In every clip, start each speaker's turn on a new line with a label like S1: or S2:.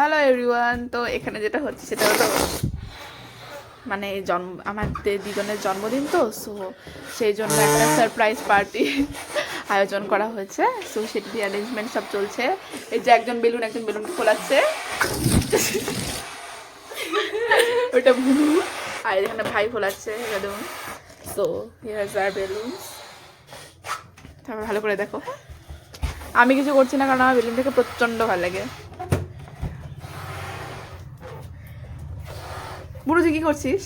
S1: Hello তো এখানে যেটা হচ্ছে, সেটা হলো মানে জন্ম, আমাদের দুজনের জন্মদিন তো সো সেই জন্য একটা সারপ্রাইজ পার্টি আয়োজন করা হয়েছে। সো সেটি অ্যারেঞ্জমেন্ট সব চলছে। এই যে একজন বেলুন একজন বেলুন খোলাচ্ছে ওটা ভুলু। আর এখানে ভাই খোলাচ্ছে বেলুন সো হিয়ার্স আর বেলুন তারপর ভালো করে দেখো। আমি কিছু করছি না, কারণ আমার বেলুন থেকে প্রচণ্ড ভালো লাগে। বুড়ো তুই কি করছিস?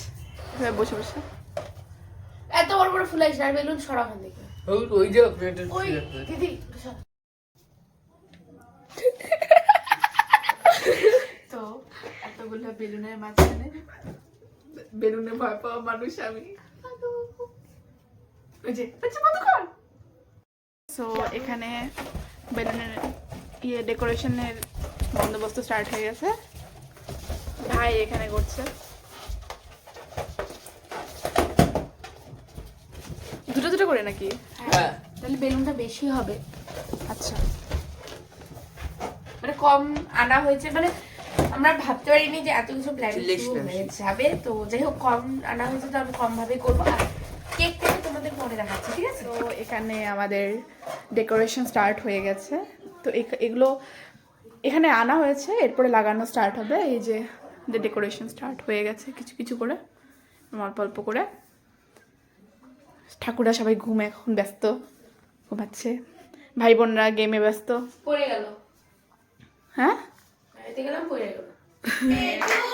S1: বসে বসে।
S2: এত বড় বড় ফুল আছে আর বেলুন সরা ওখান
S3: ওই ওই যে
S2: ওই দিদি
S1: তো এতগুলো বেলুনের মাঝখানে বেলুনে ভয় পাওয়া মানুষ আমি। সো এখানে বেলুনের ইয়ে ডেকোরেশনের বন্দোবস্ত স্টার্ট হয়ে গেছে। ভাই এখানে করছে। করে নাকি?
S3: হ্যাঁ।
S2: তাহলে বেলুনটা বেশি হবে।
S1: আচ্ছা।
S2: মানে কম আনা হয়েছে মানে আমরা ভাবতে পারিনি যে এত কিছু প্ল্যান যাবে। তো যাই হোক কম আনা হয়েছে তো আমি কম ভাবে করব। আর কেক থেকে তোমাদের মনে দেখাচ্ছি ঠিক আছে?
S1: তো এখানে আমাদের ডেকোরেশন স্টার্ট হয়ে গেছে। তো এগুলো এখানে আনা হয়েছে এরপরে লাগানো স্টার্ট হবে। এই যে ডেকোরেশন স্টার্ট হয়ে গেছে কিছু কিছু করে অল্প অল্প করে। ঠাকুররা সবাই ঘুম এখন ব্যস্ত ঘুমাচ্ছে। ভাই বোনরা গেমে ব্যস্ত।
S2: পড়ে গেল।
S1: হ্যাঁ?
S2: গেলাম পড়ে গেল।